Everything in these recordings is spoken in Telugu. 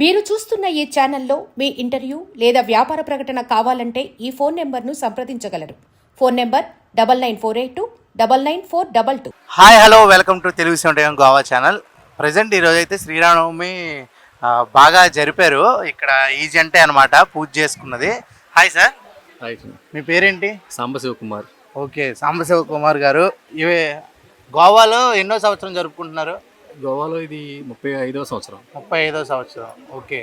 మీరు చూస్తున్న ఈ ఛానల్లో మీ ఇంటర్వ్యూ లేదా వ్యాపార ప్రకటన కావాలంటే ఈ ఫోన్ నెంబర్ను సంప్రదించగలరు. Phone number double nine four eight two double nine four double two. Hi hello welcome to Telugu cinema Goa channel. Present ఈరోజు అయితే శ్రీరామనవమి బాగా జరిపారు. ఇక్కడ ఈ జంటే అనమాట పూజ చేసుకున్నది. Hi sir. మీ పేరేంటి? సాంబశివ కుమార్ ఓకే సాంబశివ కుమార్ గారు. ఇవి గోవాలో ఎన్నో సంవత్సరం జరుపుకుంటున్నారు? గోవాలో ఇది ముప్పై ఐదవ సంవత్సరం. ముప్పై ఐదో సంవత్సరం. ఓకే.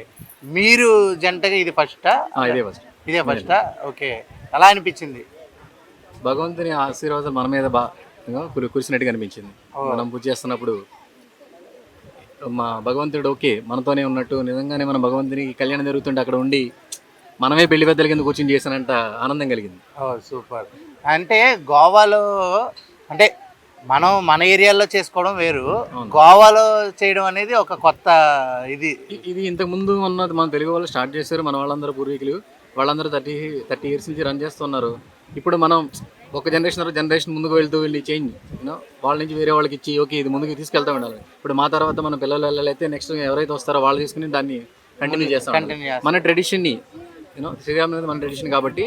మీరు జంటగా ఇది ఫస్టా ఇదే ఫస్ట్ ఇదే ఫస్టా ఓకే. ఎలా అనిపించింది? భగవంతుని ఆశీర్వాదం మన మీద బాగా కురిసినట్టుగా అనిపించింది. మనం పూజ చేస్తున్నప్పుడు మా భగవంతుడు ఓకే మనతోనే ఉన్నట్టు నిజంగానే మన భగవంతునికి కళ్యాణం జరుగుతుంటే అక్కడ ఉండి మనమే పెళ్ళి పెద్దల కింద కూర్చొని చేసినంత ఆనందం కలిగింది. సూపర్. అంటే గోవాలో అంటే మనం మన ఏరియాలో చేసుకోవడం వేరు. గోవాలో చేయడం అనేది ఒక కొత్త ఇది. ఇది ఇంతకు ముందు ఉన్నది మన తెలుగు వాళ్ళు స్టార్ట్ చేశారు మన వాళ్ళందరూ పూర్వీకులు. వాళ్ళందరూ థర్టీ థర్టీ ఇయర్స్ నుంచి రన్ చేస్తున్నారు. ఇప్పుడు మనం ఒక జనరేషన్ తర్వాత జనరేషన్ ముందుకు వెళ్తూ వెళ్ళి చేంజ్ యూనో వాళ్ళ నుంచి వేరే వాళ్ళకి ఇచ్చి ఓకే ఇది ముందుకు తీసుకెళ్తా ఉండాలి. ఇప్పుడు మా తర్వాత మన పిల్లలు వెళ్ళాలైతే నెక్స్ట్ ఎవరైతే వస్తారో వాళ్ళు తీసుకుని దాన్ని కంటిన్యూ చేస్తాం. మన ట్రెడిషన్ని యూనో శ్రీరామ్ అనేది మన ట్రెడిషన్ కాబట్టి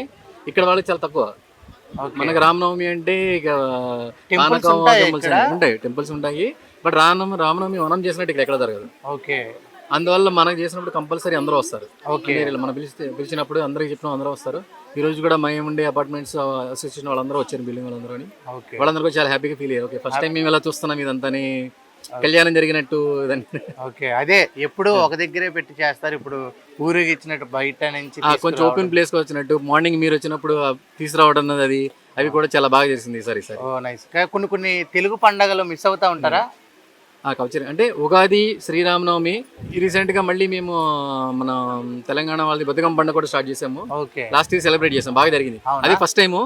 ఇక్కడ వాళ్ళకి చాలా తక్కువ. మనకి రామనవమి అంటే ఇక పానకం ఉంటాయా టెంపుల్స్ ఉంటాయి బట్ రామనవమి రామనవమి మనం చేసినట్టు ఇక్కడ ఎక్కడ జరగదు. ఓకే. అందువల్ల మనకు చేసినప్పుడు కంపల్సరీ అందరూ వస్తారు. ఏరియాలో మనం పిలిస్తే పిలిచినప్పుడు అందరికి చెప్పిన అందరూ వస్తారు. ఈ రోజు కూడా మేము ఉండే అపార్ట్మెంట్స్ అసోసియేషన్ వాళ్ళందరూ వచ్చారు బిల్డింగ్ వాళ్ళందరూ అని. ఓకే. వాళ్ళందరూ కూడా చాలా హ్యాపీగా ఫీల్ అయ్యారు. ఓకే ఫస్ట్ టైం మేము ఇలా చూస్తున్నాం ఇదంతాని కళ్యాణం జరిగినట్టు ఓకే అదే ఎప్పుడు ఒక దగ్గరే పెట్టి చేస్తారు ఇప్పుడు ఊరికి ఇచ్చినట్టు బయట నుంచి కొంచెం ఓపెన్ ప్లేస్కి వచ్చినట్టు మార్నింగ్ మీరు వచ్చినప్పుడు తీసుకురావడం అది అవి కూడా చాలా బాగా చేసింది ఈసారి ఈసారి. ఓ నైస్ కొన్ని కొన్ని తెలుగు పండగలు మిస్ అవుతా ఉంటారా? ఆ కల్చర్ అంటే ఉగాది శ్రీరామనవమి రీసెంట్గా మళ్ళీ మేము మన తెలంగాణ వాళ్ళది బతుకమ్మ పండుగ కూడా స్టార్ట్ చేసాము. లాస్ట్ ఇయర్ సెలబ్రేట్ చేసాం బాగా జరిగింది? అది ఫస్ట్ టైము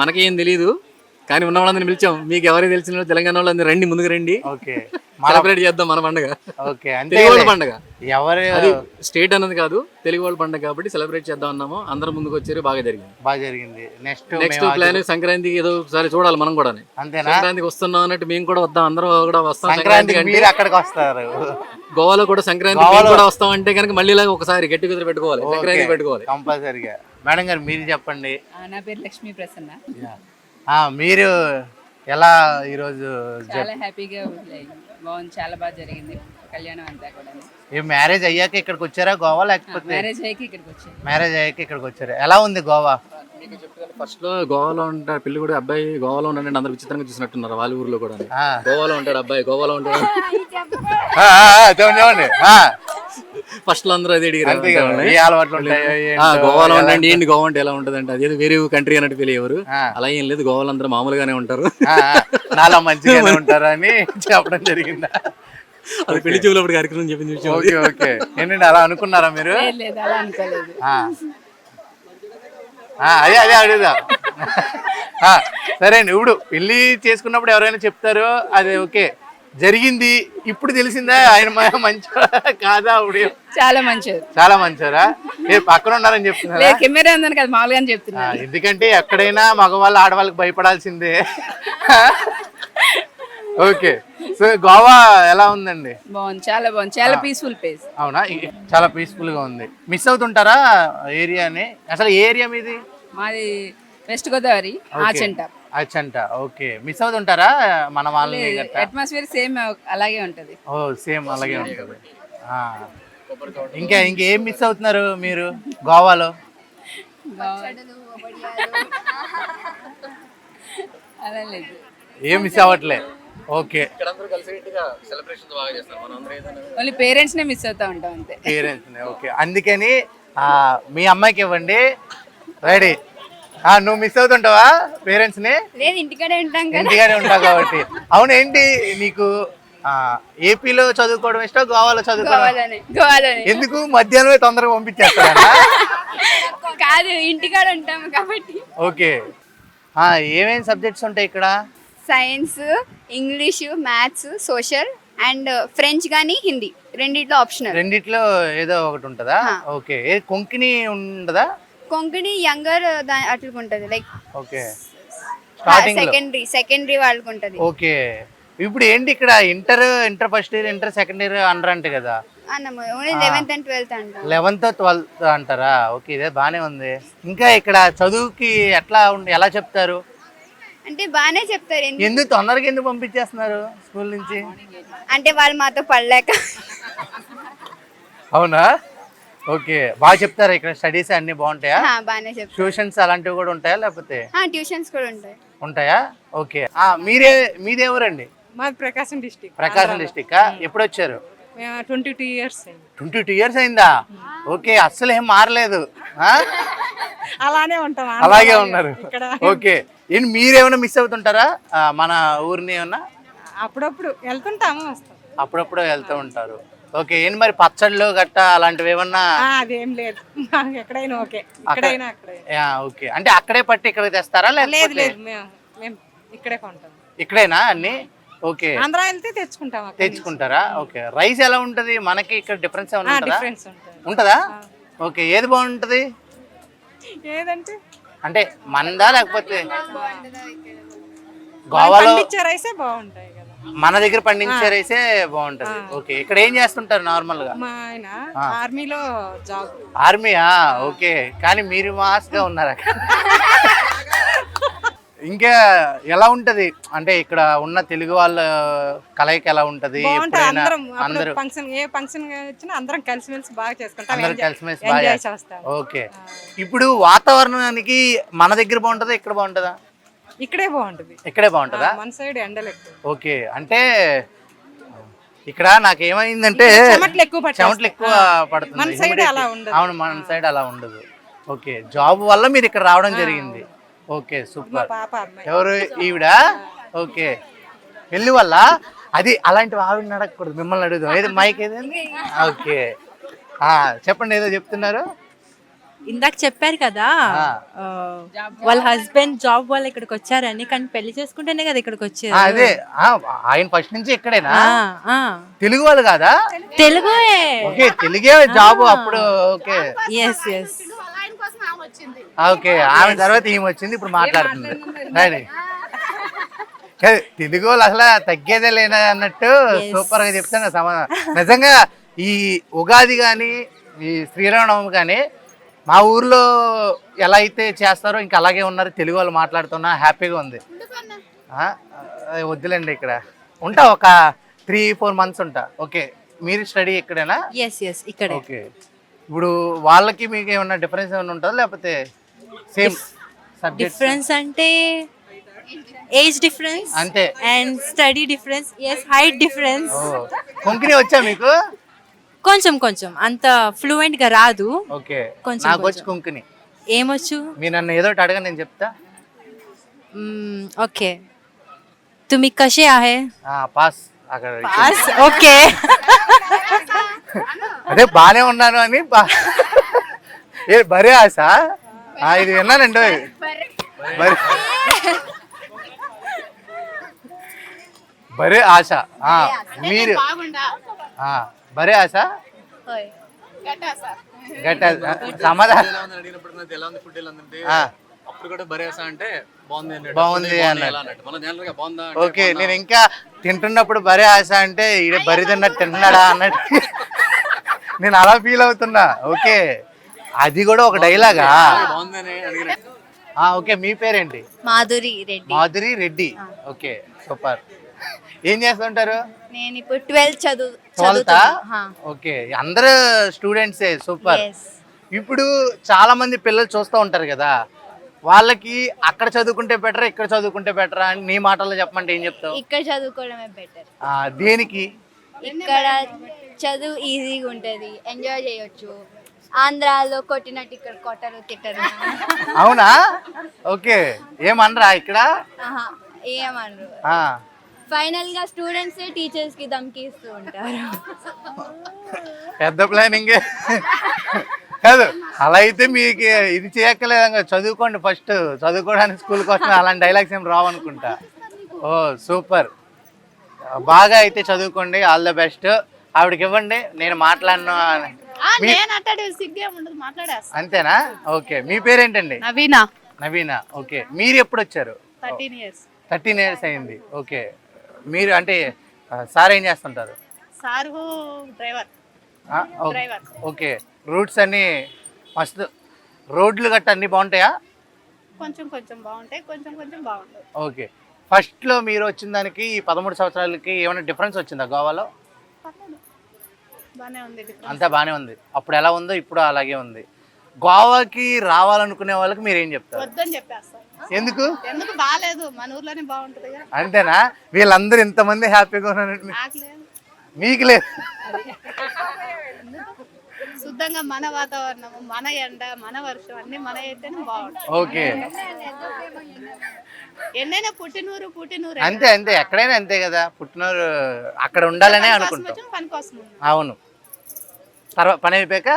మనకి ఏం తెలియదు కానీ ఉన్న వాళ్ళందరినీ పిలిచాం. మీకు ఎవరికి తెలిసిన వాళ్ళు తెలంగాణ వాళ్ళందరూ రండి ముందుకు రండి. ఓకే. సెలబ్రేట్ చేద్దాం మన పండుగ. ఓకే. అంతే తెలుగు వాళ్ళ పండుగ. ఎవరు అది స్టేట్ అన్నది కాదు తెలుగు వాళ్ళ పండుగ కాబట్టి సెలబ్రేట్ చేద్దాం అన్నాము. అందరూ ముందుకు వచ్చారు బాగా జరిగింది. బాగా జరిగింది. నెక్స్ట్ నెక్స్ట్ ప్లాన్ సంక్రాంతికి ఏదో ఒకసారి చూడాలి మనం కూడా అంతేనా? సంక్రాంతికి వస్తున్నాం అన్నట్టు మేము కూడా వద్దాం అందరూ కూడా వస్తాం సంక్రాంతికి సంక్రాంతికి అంటే మీరు అక్కడికి వస్తారు. గోవాలో కూడా సంక్రాంతి కూడా వస్తాం అంటే కనుక మళ్ళీ ఇలాగ ఒకసారి గట్టి కుదిరి పెట్టుకోవాలి సంక్రాంతి పెట్టుకోవాలి. కంపల్సరిగా. మేడం గారు మీరు చెప్పండి. నా పేరు లక్ష్మీ ప్రసన్న. మీరు ఎలా ఈరోజు చాలా హ్యాపీగా బాగుంది చాలా బాగా జరిగింది. కళ్యాణం అంతా కూడా. ఏ మ్యారేజ్ అయ్యాక ఇక్కడికి వచ్చారా గోవా లేకపోతే? మ్యారేజ్ అయ్యాక ఇక్కడికి వచ్చాను. మ్యారేజ్ అయ్యాక ఇక్కడికి వచ్చారు? ఎలా ఉంది గోవా? ఫస్ట్లో గోవాలో ఉంటాడు పిల్లి కూడా అబ్బాయి గోవాలో ఉన్నాడు అందరు విచిత్రంగా చూసినట్టున్నారు వాళ్ళ ఊర్లో కూడా. గోవాలో ఉంటాడు అబ్బాయి గోవాలో ఉంటాడు. ఫస్ట్లో అందరూ అదే అడిగారు. గోవాలో ఎలా ఉండండి ఏంటి గోవా అంటే ఎలా ఉంటుంది అంటే అదేదో వేరే కంట్రీ అన్నట్టు ఫీల్ అయ్యేవారు. అలా ఏం లేదు గోవాలో అందరూ మామూలుగానే ఉంటారు. ఆ, ఆ, నాలా మంచిగానే ఉంటారని చెప్పడం జరిగిందా? అది పెళ్ళి చూపులప్పుడు కార్యక్రమం చెప్పింది ఓకే ఓకే. ఏంటండి అలా అనుకున్నారా మీరు? లేదు లేదు అలా అనుకోలేదు. ఆ. ఆ, అదే అదే అడుగుదా సరే అండి ఇప్పుడు పెళ్ళి చేసుకున్నప్పుడు ఎవరైనా చెప్తారు అదే ఓకే. జరిగింది ఇప్పుడు తెలిసిందా? ఆయన మ- మంచివాడా కాదా చాలా మంచిది చాలా మంచివారా ఏ పక్కన ఉన్నారని చెప్తున్నారా? కెమెరా ఉందని కదా మామూలుగానే ఆ, చెప్తున్నా ఎందుకంటే ఎక్కడైనా మగవాళ్ళు ఆడవాళ్ళకి భయపడాల్సిందే. ఓకే. సో గోవా ఎలా ఉందండి? బాగుంది. చాలా బాగుంది. చాలా పీస్ఫుల్ ప్లేస్ అవునా? చాలా పీస్ఫుల్గా ఉంది. మిస్ అవుతుంటారా ఏరియాని? అసలు ఏ ఏరియా మీది? మాది west Godavari Achanta Achanta okay. Miss అవుతుంటారా మన వాళ్ళని? అట్మాస్ఫియర్ సేమ్ అలాగే ఉంటది. ఓ సేమ్ అలాగే ఉంటుంది. ఆ. ఇంకా ఇంకేం మిస్ అవుతున్నారు మీరు గోవాలో? ఏం మిస్ అవ్వట్లే? ఓకే. ఇక్కడందరూ కలిసి సెలబ్రేషన్స్ బాగా చేస్తారు. ఏదైనా ఓన్లీ పేరెంట్స్ నే మిస్ అవుతా ఉంటాం అంతే. Parents okay. అందుకని ఆ, మీ అమ్మాయికి ఇవ్వండి. రెడీ నువ్వు మిస్ అవుతుంటావా పేరెంట్స్ని? లేదు ఇంటికాడే ఉంటాం కదా. ఇంటిగానే ఉంటావు కాబట్టి. అవును ఏంటి నీకు ఆ, ఏపీలో చదువుకోవడం ఇష్టం గోవాలో చదువుకోవడం? గోవాలోనే గోవాలోనే. ఎందుకు? మధ్యాహ్నమే తొందరగా పంపించేస్తారా కాదు ఇంటికాడ ఉంటాం కాబట్టి. ఓకే. ఆ, ఏమేం సబ్జెక్ట్స్ ఉంటాయి ఇక్కడ? Science English maths social and French కానీ హిందీ. రెండిట్లో ఆప్షనల్. రెండిట్లో ఏదో ఒకటి ఉంటుందా. ఓకే. ఏ కొంకిని ఉండదా? కొంకణి యంగర్ అట్లా ఉంటుంది లైక్ ఓకే. సెకండరీ సెకండరీ వాళ్ళకి ఉంటుంది ఓకే. ఇప్పుడు ఏంటి ఇక్కడ inter inter first year inter second year అనరు అంటే కదా లెవెన్త్ అండ్ ట్వెల్త్ అంటాం. లెవెన్త్ ట్వెల్త్ అంటారా? ఓకే ఇదే బాగానే ఉంది. ఇంకా ఇక్కడ చదువుకి ఎట్లా ఎలా చెప్తారు? అంటే బాగానే చెప్తారు ఎందుకు? ఎందుకు తొందరగా ఎందుకు పంపించేస్తున్నారు స్కూల్ నుంచి? అంటే వాళ్ళు మాతో పడలేక. అవునా? ఓకే. బాగా చెప్తారా ఇక్కడ స్టడీస్ అన్ని బాగుంటాయా? ఆ, బాగానే చెప్తారు. ట్యూషన్స్ అలాంటివి కూడా ఉంటాయా లేకపోతే? ట్యూషన్స్ కూడా ఉంటాయి. ఉంటాయా? ఓకే. ఆ, మీరే మీదే ఊరండి మాది ప్రకాశం డిస్టిక్. ప్రకాశం డిస్టిక్ ఎప్పుడు వచ్చారు twenty two years twenty two years అయిందా? ఓకే అస్సలు ఏం మారలేదు? అలానే ఉంటాం అలాగే ఉన్నారు. ఇక్కడ. ఓకే ఏంటి మీరేమైనా మిస్ అవుతుంటారా? మన ఊరిని ఏమన్నా? అప్పుడప్పుడు వెళ్తుంటాము అప్పుడప్పుడు వెళ్తూ ఉంటారు. ఓకే ఏంటి మరి పచ్చళ్ళు గట్ట అలాంటివి ఏమన్నా? అదేం లేదు. ఎక్కడైనా ఓకే. Yeah, okay. అంటే అక్కడే పట్టి ఇక్కడికి తెస్తారా? లేదు లేదు మేము ఇక్కడే కొంటాం. ఇక్కడేనా అన్ని? ఓకే. ఆంధ్ర వెళ్తే తెచ్చుకుంటాం అక్కడ తెచ్చుకుంటారా? ఓకే. రైస్ ఎలా ఉంటది? మనకి ఇక్కడ డిఫరెన్స్ ఏమైనా ఉంటుందా? డిఫరెన్స్ ఉంటుంది. ఉంటుందా? ఓకే. ఏది బాగుంటది? ఏదంటే? అంటే మందా లేకపోతే గోవాలో పండించే రైసే బాగుంటాయి కదా. మన దగ్గర పండించే రైసే బాగుంటది. ఓకే. ఇక్కడ ఏం చేస్తుంటారు నార్మల్గా మా ఆయన ఆర్మీలో జాబ్. ఆర్మీయా? ఓకే. కానీ మీరు మాస్గా ఉన్నారు అక్కడ ఇంకా ఎలా ఉంటది? అంటే ఇక్కడ ఉన్న తెలుగు వాళ్ళ కలయిక ఎలా ఉంటది? ఎప్పుడైనా అందరం ఫంక్షన్ ఏ ఫంక్షన్ వచ్చినా అందరం కలిసిమెలిసి బాగా చేసుకుంటాం. అందరూ కలిసిమెలిసి బాగా. చేస్తాం. ఓకే. ఇప్పుడు వాతావరణానికి మన దగ్గర బాగుంటుందా ఇక్కడ బాగుంటుందా? ఇక్కడే బాగుంటుంది. ఇక్కడే బాగుంటుందా? మన సైడ్ ఎండలు ఎక్కువ. ఓకే. అంటే ఇక్కడ నాకు ఏమైందంటే చెమటలు ఎక్కువ పట్టేస్తాయి. చెమటలు ఎక్కువ పడుతుంది మన సైడ్ humidity. అలా ఉండదు. అవును మన సైడ్ అలా ఉండదు. ఓకే. జాబ్ వల్ల మీరు ఇక్కడ రావడం జరిగింది. Okay super. ఎవరు ఈవిడ? ఓకే. పెళ్ళి వల్ల? అది అలాంటి ఆవిడని అడగకూడదు మిమ్మల్ని అడుగుదాం. ఏది మైక్ ఏదండి ఓకే. ఆ, చెప్పండి ఏదో చెప్తున్నారు? ఇందాక చెప్పారు కదా వాళ్ళ హస్బెండ్ జాబ్ వల్ల ఇక్కడికి వచ్చారని కానీ పెళ్ళి చేసుకుంటేనే కదా ఇక్కడికి వచ్చారు. అదే. ఆ, ఆయన ఫస్ట్ నుంచి ఇక్కడేనా. తెలుగు వాళ్ళు కాదా? తెలుగే. ఓకే తెలుగే జాబ్ అప్పుడు ఓకే. ఎస్ ఎస్ ఓకే ఆమె తర్వాత ఈమె వచ్చింది ఇప్పుడు మాట్లాడుతుంది. రండి. తెలుగు వాళ్ళు అసలు తగ్గేదే లేనా అన్నట్టు సూపర్గా చెప్తాను సమాధానం నిజంగా ఈ ఉగాది కానీ ఈ శ్రీరామనవమి కానీ మా ఊర్లో ఎలా అయితే చేస్తారో ఇంకా అలాగే ఉన్నారు. తెలుగు వాళ్ళు మాట్లాడుతున్నా హ్యాపీగా ఉంది. వద్దులేండి ఇక్కడ. ఉంటా ఒక త్రీ ఫోర్ మంత్స్ ఉంటా. ఓకే. మీరు స్టడీ ఇక్కడేనా ఎస్ ఎస్ ఇక్కడే. ఓకే. ఇప్పుడు వాళ్ళకి మీకు ఏమన్నా డిఫరెన్స్ ఏమైనా ఉంటుందా? లేకపోతే సేమ్ డిఫరెన్స్ అంటే ఏజ్ డిఫరెన్స్ అంతే. And study difference yes height difference Konkani వచ్చా మీకు? కొంచెం కొంచెం. అంత ఫ్లూయెంట్గా రాదు. ఓకే. కొంచెం, నాకు వచ్చి. కొంకణి. ఏమొచ్చు? మీరు నన్ను ఏదో ఒకటి అడగ నేను చెప్తా. ఓకే. తుమి కషే ఆహే? ఆ, పాస్. అక్కడ పాస్ ఓకే. అదే బానే ఉన్నాను అని ఏ బరే ఆశ? ఇది విన్నానండి. బరే బరే. ఆశ. ఆ, మీరు. ఆ, బరే ఆశ? సమాధానం. అప్పుడు కూడా బరేసా అంటే బాగుంది. బాగుంది అన్నట్టు. ఓకే? నేను ఇంకా తింటున్నప్పుడు బరే ఆశ అంటే ఈడ బరి తిన్నట్టు తింటున్నాడా అన్నట్టు. నేను అలా ఫీల్ అవుతున్నా. ఓకే. అది కూడా ఒక డైలాగా ఓకే మీ పేరేంటి? మాధురి రెడ్డి. మాధురి రెడ్డి. Okay super. ఏం చేస్తుంటారు? నేను ఇప్పుడు ట్వెల్త్ చదువు ట్వెల్తా? ఓకే అందరు స్టూడెంట్సే సూపర్. ఇప్పుడు చాలా మంది పిల్లలు చూస్తూ ఉంటారు కదా వాళ్ళకి అక్కడ చదువుకుంటే బెటరా ఇక్కడ చదువుకుంటే బెటరా అని నీ మాటల్లో చెప్పమంటే ఏం చెప్తావు? ఇక్కడ చదువుకోవడమే బెటర్. ఆ, దేనికి? ఇక్కడ చదువు ఈజీగా ఉంటుంది ఎంజాయ్ చేయొచ్చు. ఆంధ్రాలో కొట్టినట్టు ఇక్కడ కొట్టరు తిట్టరు. అవునా? ఓకే. ఏమనరా ఇక్కడ? ఆహా, ఏమనరు. ఆ, ఫైనల్గా స్టూడెంట్స్ టీచర్స్కి ధమ్కి ఇస్తూ ఉంటారు. పెద్ద ప్లానింగ్ కాదు అలా అయితే మీకు ఇది చేయక్కలేదు చదువుకోండి ఫస్ట్ చదువుకోవడానికి స్కూల్కి వస్తున్నా అలాంటి డైలాగ్స్ ఏం రావు అనుకుంటా ఓ సూపర్ బాగా అయితే చదువుకోండి. ఆల్ ద బెస్ట్ ఆవిడకి ఇవ్వండి. నేను మాట్లాడను అని. అంతేనా? ఓకే మీ పేరేంటండి? నవీనా. నవీన ఓకే. మీరు ఎప్పుడు వచ్చారు? Thirteen years. థర్టీన్ ఇయర్స్ అయింది ఓకే. మీరు అంటే సార్ ఏం చేస్తుంటారు? Sir driver. ఆ, ఓ- ఓకే. రూట్స్ అన్ని మస్తు రోడ్లు గట్ట అన్ని బాగుంటాయా? కొంచెం కొంచెం బాగుంటాయి కొంచెం కొంచెం బాగుంటాయి ఓకే. ఫస్ట్లో మీరు వచ్చిన దానికి ఈ పదమూడు సంవత్సరాలకి ఏమైనా డిఫరెన్స్ వచ్చిందా గోవాలో. అంతా బాగానే ఉంది. అప్పుడు ఎలా ఉందో ఇప్పుడు అలాగే ఉంది. గోవాకి రావాలనుకునే వాళ్ళకి మీరు ఏం చెప్తారు? వద్దని ఎందుకు? ఎందుకు బాగాలేదు మన ఊర్లోనే బాగుంటుంది అంతేనా? వీళ్ళందరూ ఇంతమంది హ్యాపీగా ఉన్నారు నాకు లేదు. మీకు లేదు. శుద్ధంగా మన వాతావరణం మన ఎండ మన వర్షం అన్ని మన అయితేనే బాగుంటుంది ఓకే. ఎన్నైనా పుట్టినూరు పుట్టినూరు. అంతే అంతే. ఎక్కడైనా అంతే కదా. పుట్టినోరు అక్కడ ఉండాలనే అనుకుంటాం. పని కోసం ఉంది. అవును. తర్వాత పని అయిపోయాక?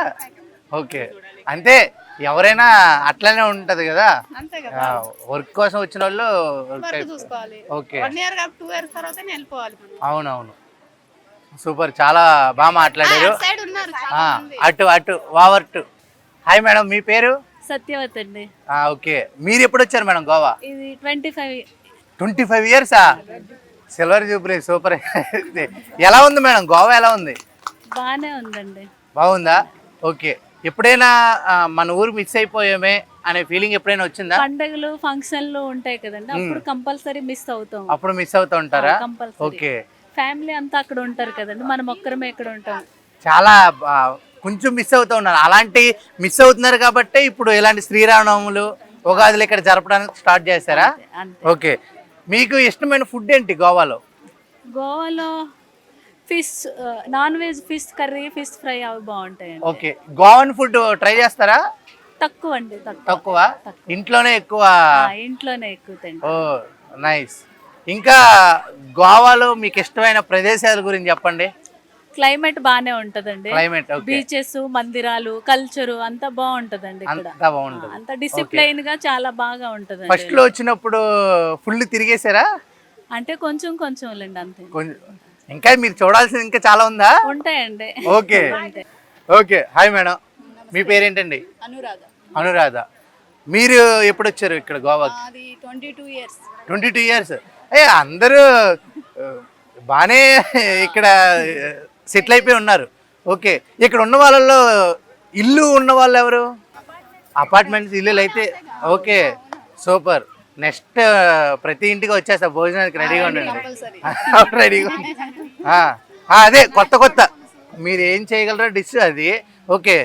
ఓకే. అంతే. ఎవరైనా అట్లనే ఉంటది కదా. వర్క్ కోసం వచ్చిన వాళ్ళు ఓకే. అవునవును. సూపర్. చాలా బాగా మాట్లాడారు. అటు అటు వావర్టు హాయ్ మేడం మీ పేరు? సత్యవతి అండి ఆ, ఓకే. మీరు ఎప్పుడు వచ్చారు మేడం గోవా? ఇది ట్వంటీ ఫైవ్ ట్వంటీ ఫైవ్ ఇయర్సా సిల్వర్ జూబ్లీ సూపర్. ఎలా ఉంది మేడం? గోవా ఎలా ఉంది? బాగానే ఉందండి. బాగుందా? ఓకే. ఎప్పుడైనా మన ఊరు మిస్ అయిపోయామే అనే ఫీలింగ్ ఎప్పుడైనా వచ్చిందా? పండగలు ఫంక్షన్లు ఉంటాయి కదండి. అప్పుడు కంపల్సరీ మిస్ అవుతాం. అప్పుడు మిస్ అవుతూ ఉంటారా? కంపల్సరీ. ఓకే. ఫ్యామిలీ అంతా అక్కడ ఉంటారు కదండి. మనం ఒక్కరమే ఇక్కడ ఉంటాం. చాలా కొంచెం మిస్ అవుతూ ఉన్నారు. అలాంటి మిస్ అవుతున్నారు కాబట్టి ఇప్పుడు ఇలాంటి శ్రీరామనవములు ఉగాదులు ఇక్కడ జరపడానికి స్టార్ట్ చేశారా? ఓకే. మీకు ఇష్టమైన ఫుడ్ ఏంటి గోవాలో? గోవాలో fish non veg fish curry fish fry అవి బాగుంటాయండి. ఓకే. గోవన్ ఫుడ్ ట్రై చేస్తారా? తక్కువ అండి తక్కువ. ఇంట్లోనే ఎక్కువ? ఇంట్లోనే ఎక్కువ ఓ నైస్ ఇంకా గోవాలో మీకు ఇష్టమైన ప్రదేశాల గురించి చెప్పండి. క్లైమేట్ బాగానే ఉంటదండి. Climate okay. బీచెస్ మందిరాలు కల్చరు అంతా బాగుంటదండి ఇక్కడ. అంతా బాగుంటుంది అంత డిసిప్లైన్గా చాలా బాగా ఉంటదండి. ఫస్ట్లో వచ్చినప్పుడు ఫుల్ తిరిగేశారా? అంటే కొంచెం కొంచెం లేండి అంతే. కొంచెం ఇంకా మీరు చూడాల్సింది ఇంకా చాలా ఉందా? ఉంటాయండి. ఓకే. ఓకే. Hi madam. మీ పేరేంటండి? అనురాధ. అనురాధ. మీరు ఎప్పుడు వచ్చారు ఇక్కడ గోవాకి? అది twenty two years. Twenty two years. ఏ అందరూ బాగానే ఇక్కడ సెటిల్ అయిపోయి ఉన్నారు. ఓకే. ఇక్కడ ఉన్న వాళ్ళలో ఇల్లు ఉన్న వాళ్ళు ఎవరు? అపార్ట్మెంట్స్ ఇల్లులు అయితే ఓకే. సూపర్. నెక్స్ట్ ప్రతి ఇంటికి వచ్చేస్తా. భోజనానికి రెడీగా ఉండండి. రెడీగా అదే కొత్త కొత్త. మీరు ఏం చేయగలరో డిష్ అది. ఓకే.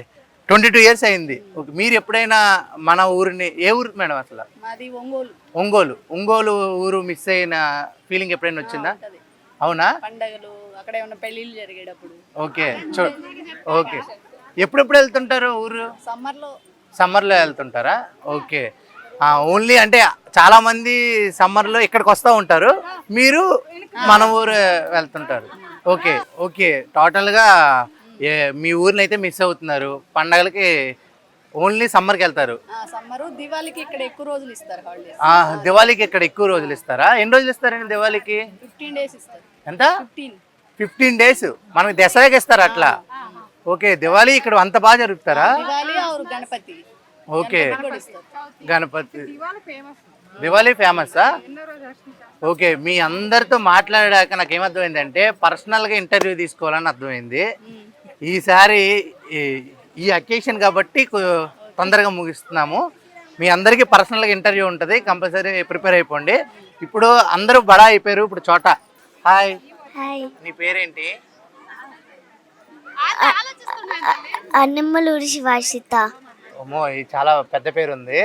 ట్వంటీ టూ ఇయర్స్ అయింది. ఓకే. మీరు ఎప్పుడైనా మన ఊరిని ఏ ఊరు మేడం అసలు? ఒంగోలు. ఒంగోలు. ఒంగోలు ఊరు మిస్ అయిన ఫీలింగ్ ఎప్పుడైనా వచ్చిందా? అవునా? పండగలు అక్కడ ఏమైనా పెళ్ళిళ్ళు జరిగేటప్పుడు. ఓకే చూ ఓకే. ఎప్పుడెప్పుడు వెళ్తుంటారు ఊరు? సమ్మర్లో. సమ్మర్లో వెళ్తుంటారా? ఓకే. ఓన్లీ అంటే చాలా మంది సమ్మర్లో ఇక్కడికి వస్తూ ఉంటారు. మీరు మన ఊరు వెళ్తుంటారు. Okay okay. టోటల్గా ఏ మీ ఊరిని అయితే మిస్ అవుతున్నారు. పండగలకి ఓన్లీ సమ్మర్కి వెళ్తారు. సమ్మరు దివాళీకి ఇక్కడ ఎక్కువ రోజులు ఇస్తారు దివాళీకి ఇక్కడ ఎక్కువ రోజులు ఇస్తారా? ఎన్ని రోజులు ఇస్తారండి దివాళీకి? ఫిఫ్టీన్ డేస్ ఇస్తారు. ఎంత? ఫిఫ్టీన్. ఫిఫ్టీన్ డేస్ మనకి దసరాకి ఇస్తారు అట్లా. ఓకే దివాళీ ఇక్కడ అంత బాగా జరుపుతారా? గణపతి. ఓకే. గణపతి దివాళీ ఫేమసా ఓకే మీ అందరితో మాట్లాడాక నాకు ఏమర్థమైందంటే పర్సనల్గా ఇంటర్వ్యూ తీసుకోవాలని అర్థమైంది. ఈసారి ఈ- ఈ అకేషన్ కాబట్టి తొందరగా ముగిస్తున్నాము. మీ అందరికీ పర్సనల్గా ఇంటర్వ్యూ ఉంటుంది కంపల్సరీ ప్రిపేర్ అయిపోండి. ఇప్పుడు అందరూ బడా అయిపోయారు ఇప్పుడు చోట. హాయ్. నీ పేరేంటి? అన్నమ్మలూరి శివాషిత. అమ్మో ఇది చాలా పెద్ద పేరు ఉంది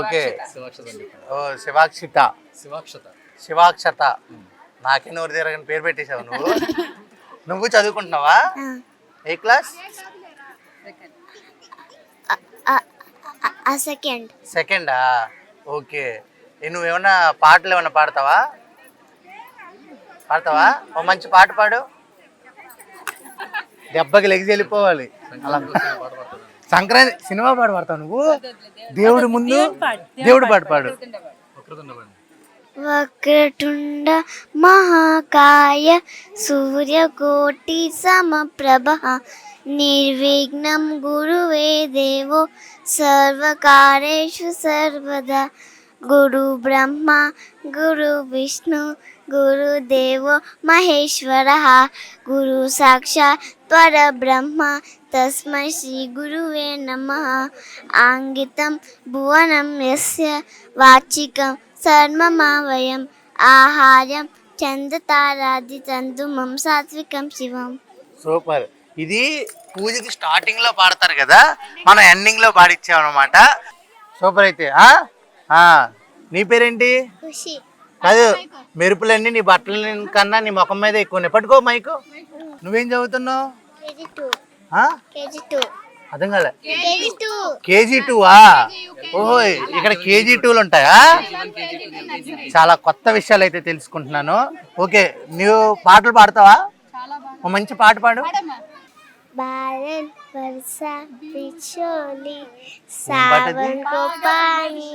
ఓకే. ఓ శివాక్షిత. శివాక్షత. శివాక్షత నాకే నోరు తిరగని పేరు పెట్టేశావు నువ్వు. నువ్వు చదువుకుంటున్నావా? ఏ క్లాస్? సెకండ్. సెకండా? ఓకే. నువ్వేమన్నా పాటలు ఏమన్నా పాడతావా? పాడతావా? ఓ మంచి పాట పాడు. దెబ్బకి లెగిసి వెళ్ళిపోవాలి. అలా. సంక్రాంతి సినిమా పాట పాడతావు నువ్వు? దేవుడి ముందు దేవుడు పాట పాడు. వక్రతుండ మహాకాయ సూర్యకోటి సమప్రభ నిర్విఘ్నం గురువే దేవో సర్వకారేషు సర్వదా. గురు బ్రహ్మ గురు విష్ణు गुरुदेवो महेश्वरः गुरु साक्षात् परब्रह्म तस्मै श्रीगुरुवे नमः आङ्गितं भुवनं यस्य वाचिकं सर्वमावयम् आहार्यं చందతారాదితంతుమం సాత్వికం శివం సూపర్ ఇది పూజకి స్టార్టింగ్ లో పాడతారు కదా మనం ఎండింగ్ లో పాడిచ్చాం అనమాట సూపర్ అయితే ఆ ఆ, నీ పేరేంటి ఖుషి కాదు మెరుపులన్నీ నీ బట్టల కన్నా నీ ముఖం మీద ఎక్కువ పట్టుకో మైకు. నువ్వేం చదువుతున్నావు? కేజీ అర్థం కాలే. కేజీ కేజీ టూవా ఓహో ఇక్కడ కేజీ టూలు ఉంటాయా? చాలా కొత్త విషయాలు అయితే తెలుసుకుంటున్నాను. ఓకే నువ్వు పాటలు పాడతావా? ఓ మంచి పాట పాడు. बादल वर्षा बिछोली बात है? सावन को पानी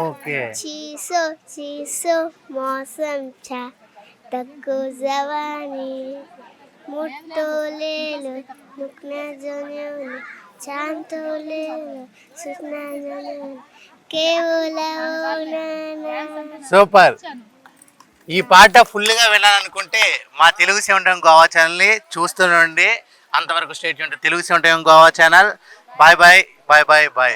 ఓకే चीसो चीसो मौसम छा तक्को जवानी मुट्टो ले लो नुकना जोन्योनी चांतो ले लो सुतना जोन्योनी केवला ओ नाना సూపర్ ఈ పాట ఫుల్గా వినాలనుకుంటే మా తెలుగు సెవెంటం గోవా ఛానల్ని చూస్తూనే ఉండి అంతవరకు state Telugu సెవెంటం Goa channel. Bye bye bye bye bye.